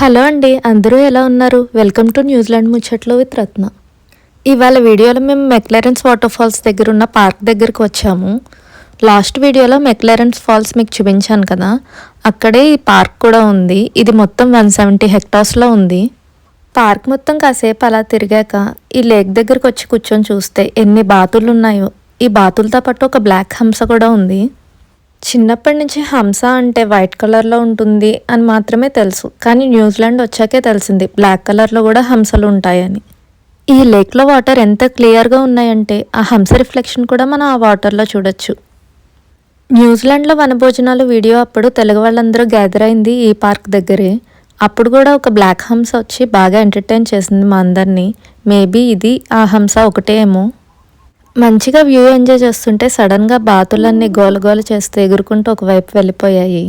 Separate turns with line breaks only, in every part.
Hello అండి అందరూ ఎలా ఉన్నారు? వెల్కమ్ టు న్యూజిలాండ్ ముచ్చట్లో విత్ రత్న. ఇవాళ వీడియోలో మేము మెక్లరెన్స్ వాటర్ ఫాల్స్ దగ్గర ఉన్న పార్క్ దగ్గరికి వచ్చాము. లాస్ట్ వీడియోలో మెక్లరెన్స్ ఫాల్స్ మీకు చూపించాను కదా. అక్కడే ఈ పార్క్ కూడా ఉంది. ఇది మొత్తం వన్ సెవెంటీ హెక్టార్స్లో ఉంది. పార్క్ మొత్తం కాసేపు అలా తిరిగాక ఈ లేక్ దగ్గరకు వచ్చి కూర్చొని చూస్తే ఎన్ని బాతులు ఉన్నాయో ఈ బాతులతో పాటు ఒక బ్లాక్ హంస కూడా ఉంది. చిన్నప్పటి నుంచి హంస అంటే వైట్ కలర్లో ఉంటుంది అని మాత్రమే తెలుసు. కానీ న్యూజిలాండ్ వచ్చాకే తెలిసింది బ్లాక్ కలర్లో కూడా హంసలు ఉంటాయని. ఈ లేక్లో వాటర్ ఎంత క్లియర్గా ఉన్నాయంటే ఆ హంస రిఫ్లెక్షన్ కూడా మనం ఆ వాటర్లో చూడొచ్చు. న్యూజిలాండ్లో వనభోజనాలు వీడియో అప్పుడు తెలుగు వాళ్ళందరూ గ్యాదర్ అయింది ఈ పార్క్ దగ్గరే. అప్పుడు కూడా ఒక బ్లాక్ హంస వచ్చి బాగా ఎంటర్టైన్ చేసింది మా అందరినీ. మేబీ ఇది ఆ హంస ఒకటే ఏమో మంచిగా వ్యూ ఎంజాయ్ చేస్తుంటే సడన్గా బాతులన్నీ గోలగోల చేస్తూ ఎగురుకుంటూ ఒకవైపు వెళ్ళిపోయాయి.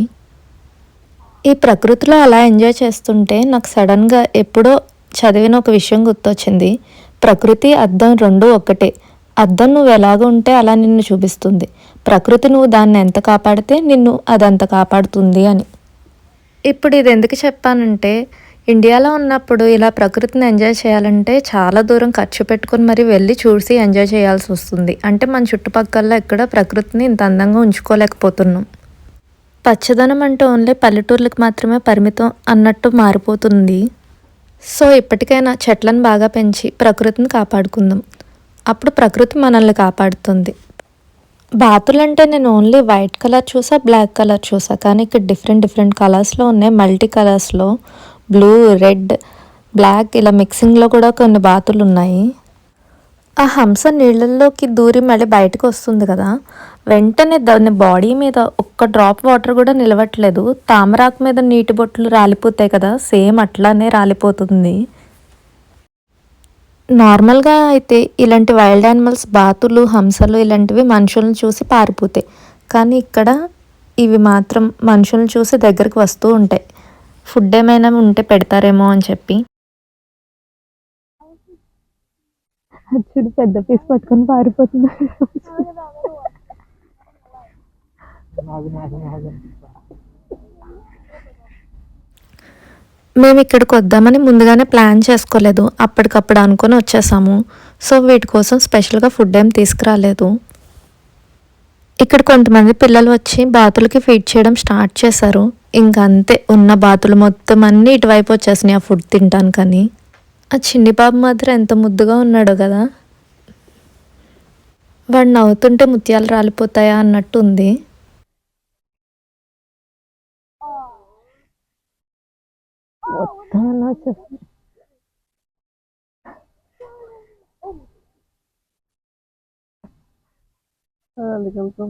ఈ ప్రకృతిలో అలా ఎంజాయ్ చేస్తుంటే నాకు సడన్గా ఎప్పుడో చదివిన ఒక విషయం గుర్తొచ్చింది. ప్రకృతి అద్దం రెండు ఒకటే అద్దం నువ్వు ఎలాగ ఉంటే అలా నిన్ను చూపిస్తుంది. ప్రకృతి నువ్వు దాన్ని ఎంత కాపాడితే నిన్ను అదంత కాపాడుతుంది అని. ఇప్పుడు ఇది ఎందుకు చెప్పానంటే ఇండియాలో ఉన్నప్పుడు ఇలా ప్రకృతిని ఎంజాయ్ చేయాలంటే చాలా దూరం ఖర్చు పెట్టుకుని మరి వెళ్ళి చూసి ఎంజాయ్ చేయాల్సి వస్తుంది. అంటే మన చుట్టుపక్కల ఎక్కడ ప్రకృతిని ఇంత అందంగా ఉంచుకోలేకపోతున్నాం. పచ్చదనం అంటే ఓన్లీ పల్లెటూర్లకు మాత్రమే పరిమితం అన్నట్టు మారిపోతుంది. సో ఇప్పటికైనా చెట్లను బాగా పెంచి ప్రకృతిని కాపాడుకుందాం. అప్పుడు ప్రకృతి మనల్ని కాపాడుతుంది. బాతులంటే నేను ఓన్లీ వైట్ కలర్ చూసా బ్లాక్ కలర్ చూసా. కానీ ఇక్కడ డిఫరెంట్ డిఫరెంట్ కలర్స్లో ఉన్నాయి. మల్టీ కలర్స్లో బ్లూ రెడ్ బ్లాక్ ఇలా మిక్సింగ్లో కూడా కొన్ని బాతులు ఉన్నాయి ఆ హంస నీళ్ళల్లోకి దూరి మళ్ళీ బయటకు వస్తుంది కదా. వెంటనే దాని బాడీ మీద ఒక్క డ్రాప్ వాటర్ కూడా నిలవట్లేదు. తామరాకు మీద నీటి బొట్లు రాలిపోతాయి కదా సేమ్ అట్లానే రాలిపోతుంది. నార్మల్గా అయితే ఇలాంటి వైల్డ్ యానిమల్స్ బాతులు హంసలు ఇలాంటివి మనుషులను చూసి పారిపోతాయి. కానీ ఇక్కడ ఇవి మాత్రం మనుషులను చూసి దగ్గరికి వస్తూ ఉంటాయి. ఫుడ్ ఏమైనా ఉంటే పెడతారేమో అని చెప్పి. చూడు పెద్ద పీస్ పట్టుకొని పారిపోతుంది. మేము ఇక్కడికి వద్దామని ముందుగానే ప్లాన్ చేసుకోలేదు. అప్పటికప్పుడు అనుకొని వచ్చేసాము. సో వీటి కోసం స్పెషల్గా ఫుడ్ ఏం తీసుకురాలేదు. ఇక్కడ కొంతమంది పిల్లలు వచ్చి బాతులకి ఫీడ్ చేయడం స్టార్ట్ చేశారు. ఇంకా అంతే ఉన్న బాతులు మొత్తం అన్నీ ఇటువైపు వచ్చేసినాయి ఆ ఫుడ్ తింటానికని ఆ చిన్ని బాబు మాత్రం ఎంత ముద్దుగా ఉన్నాడో కదా. వాడు నవ్వుతుంటే ముత్యాలు రాలిపోతాయా అన్నట్టు ఉంది. మొత్తం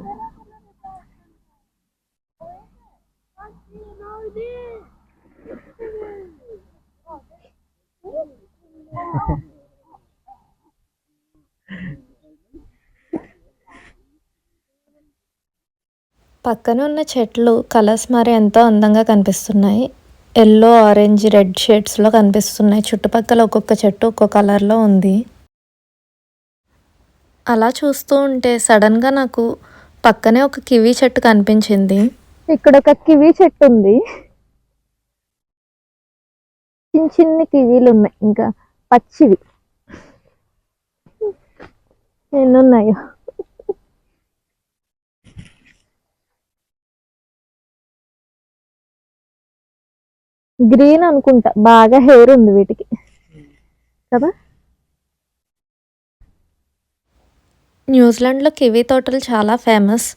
పక్కన ఉన్న చెట్లు కలర్స్ మరి ఎంతో అందంగా కనిపిస్తున్నాయి. ఎల్లో ఆరెంజ్ రెడ్ షేడ్స్లో కనిపిస్తున్నాయి. చుట్టుపక్కల ఒక్కొక్క చెట్టు ఒక్కొక్క కలర్లో ఉంది. అలా చూస్తూ ఉంటే సడన్గా నాకు పక్కనే ఒక కివీ చెట్టు కనిపించింది.
ఇక్కడ ఒక కివీ చెట్టు ఉంది. చిన్న చిన్న కివీలు ఉన్నాయి. ఇంకా పచ్చివి. ఎన్ని గ్రీన్ అనుకుంటా. బాగా హెయిర్ ఉంది వీటికి. కదా?
న్యూజిలాండ్లో కివీ తోటలు చాలా ఫేమస్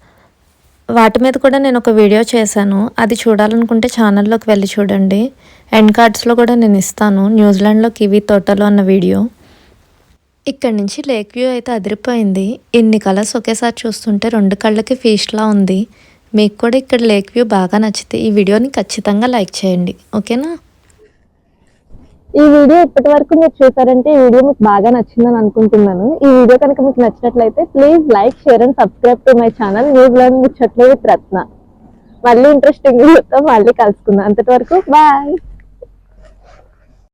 వాటి మీద కూడా నేను ఒక వీడియో చేశాను. అది చూడాలనుకుంటే ఛానల్లోకి వెళ్ళి చూడండి. ఎండ్ కార్డ్స్లో కూడా నేను ఇస్తాను. న్యూజిలాండ్లో కివీ తోటలు అన్న వీడియో ఇక్కడ నుంచి లేక్ వ్యూ అయితే అదిరిపోయింది. ఇన్ని కలర్స్ ఒకేసారి చూస్తుంటే రెండు కళ్ళకి ఫీస్ట్లా ఉంది. మీకు కూడా ఇక్కడ లేక్ వ్యూ బాగా నచ్చితే ఈ వీడియోని ఖచ్చితంగా లైక్ చేయండి. ఓకేనా?
ఈ వీడియో ఇప్పటి వరకు మీరు చూసారంటే ఈ వీడియో మీకు బాగా నచ్చిందని అనుకుంటున్నాను. ఈ వీడియో కనుక మీకు నచ్చినట్లయితే please like share and subscribe to my channel New Zealand ముచ్చట్లు విత్ రత్న. మళ్ళీ ఇంట్రెస్టింగ్ మొత్తం మళ్ళీ కలుసుకుందాం. అంతటి వరకు బాయ్.